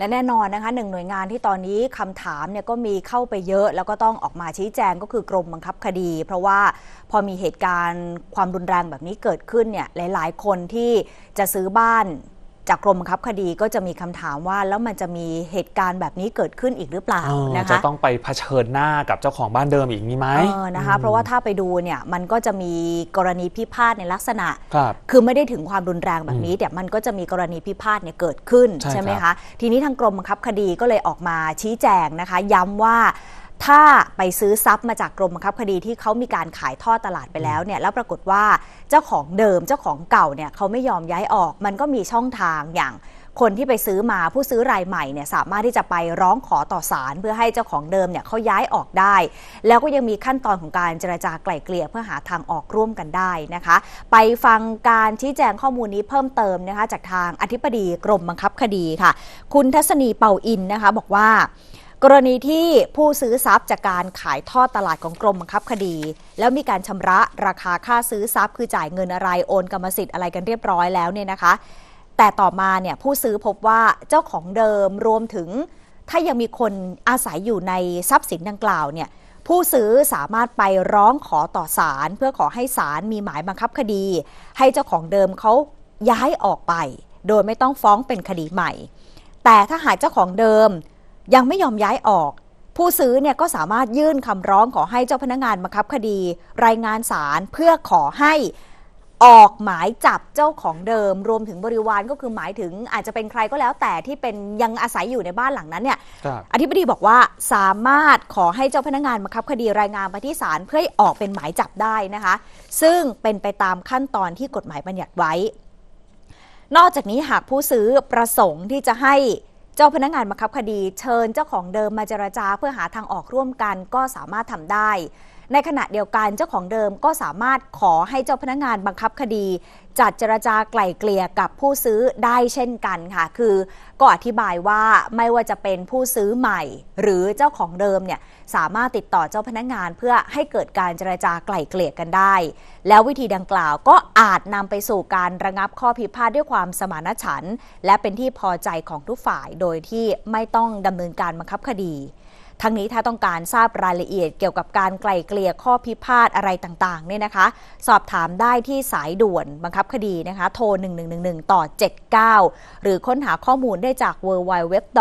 และแน่นอนนะคะหนึ่งหน่วยงานที่ตอนนี้คำถามเนี่ยก็มีเข้าไปเยอะ แล้วก็ต้องออกมาชี้แจงก็คือกรมบังคับคดี เพราะว่าพอมีเหตุการณ์ความรุนแรงแบบนี้เกิดขึ้นเนี่ยหลาย ๆ คนที่จะซื้อบ้าน จากกรมบังคับคดีก็จะมีคำถามว่าแล้วมันจะมีเหตุการณ์แบบนี้เกิดขึ้นอีกหรือเปล่าเออนะคะจะต้องไปเผชิญหน้ากับเจ้าของบ้านเดิมอีกมีไหมเออนะคะเพราะว่าถ้าไปดูเนี่ยมันก็จะมีกรณีพิพาทในลักษณะครับคือไม่ได้ถึงความรุนแรงแบบนี้แต่มันก็จะมีกรณีพิพาทเนี่ยเกิดขึ้นใช่ไหมครัคะบทีนี้ทางกรมบังคับคดีก็เลยออกมาชี้แจงนะคะ ย้ำว่า ถ้าไปซื้อทรัพย์มาจากกรมบังคับคดีที่เขามีการขายทอดตลาดไปแล้วเนี่ยแล้วปรากฏว่าเจ้าของเดิมเจ้าของเก่าเนี่ยเขาไม่ยอมย้ายออก มันก็มีช่องทางอย่างคนที่ไปซื้อมาผู้ซื้อรายใหม่เนี่ยสามารถที่จะไปร้องขอต่อศาลเพื่อให้เจ้าของเดิมเนี่ยเขาย้ายออกได้ แล้วก็ยังมีขั้นตอนของการเจรจาไกล่เกลี่ยเพื่อหาทางออกร่วมกันได้นะคะ ไปฟังการชี้แจงข้อมูลนี้เพิ่มเติมนะคะจากทางอธิบดีกรมบังคับคดีค่ะ คุณทัศนีเป่าอินนะคะบอกว่า กรณีที่ผู้ซื้อทรัพย์จากการขายทอดตลาดของกรมบังคับคดี แล้วมีการชำระราคาค่าซื้อทรัพย์ คือจ่ายเงินอะไรโอนกรรมสิทธิ์อะไรกันเรียบร้อยแล้วเนี่ยนะคะ แต่ต่อมาเนี่ยผู้ซื้อพบว่าเจ้าของเดิมรวมถึง ถ้ายังมีคนอาศัยอยู่ในทรัพย์สินดังกล่าวเนี่ยผู้ซื้อสามารถไปร้องขอต่อศาลเพื่อขอให้ศาลมีหมายบังคับคดี ให้เจ้าของเดิมเขาย้ายออกไป โดยไม่ต้องฟ้องเป็นคดีใหม่ แต่ถ้าหากเจ้าของเดิม ยังไม่ยอมย้ายออก ผู้ซื้อเนี่ยก็สามารถยื่นคำร้องขอให้เจ้าพนักงานบังคับคดี รายงานศาลเพื่อขอให้ออกหมายจับเจ้าของเดิม รวมถึงบริวารก็คือหมายถึงอาจจะเป็นใครก็แล้วแต่ที่เป็นยังอาศัยอยู่ในบ้านหลังนั้นเนี่ยครับอธิบดีบอกว่าสามารถขอให้เจ้าพนักงานบังคับคดีรายงานมาที่ศาลเพื่อให้ออกเป็นหมายจับได้นะคะ ซึ่งเป็นไปตามขั้นตอนที่กฎหมายบัญญัติไว้ นอกจากนี้หากผู้ซื้อประสงค์ที่จะให้เจ้าพนักงานบังคับคดี เชิญเจ้าของเดิมมาเจรจาเพื่อหาทางออกร่วมกันก็สามารถทำได้ ในขณะเดียวกันเจ้าของเดิมก็สามารถขอให้เจ้าพนักงานบังคับคดี จัดเจรจาไกล่เกลี่ยกับผู้ซื้อได้เช่นกันค่ะ คือก็อธิบายว่าไม่ว่าจะเป็นผู้ซื้อใหม่ หรือเจ้าของเดิมเนี่ยสามารถติดต่อเจ้าพนักงานเพื่อให้เกิดการเจรจาไกล่เกลี่ยกันได้ แล้ววิธีดังกล่าวก็อาจนำไปสู่การระงับข้อพิพาทด้วยความสมานฉันท์และเป็นที่พอใจของทุกฝ่ายโดยที่ไม่ต้องดำเนินการบังคับคดี ทั้งนี้ถ้าต้องการทราบรายละเอียดเกี่ยวกับการไกล่เกลี่ยข้อพิพาทอะไรต่างๆเนี่ยนะคะ สอบถามได้ที่สายด่วนบังคับคดีนะคะ โทร 1111 ต่อ 79 หรือค้นหาข้อมูลได้จาก www.led.go.th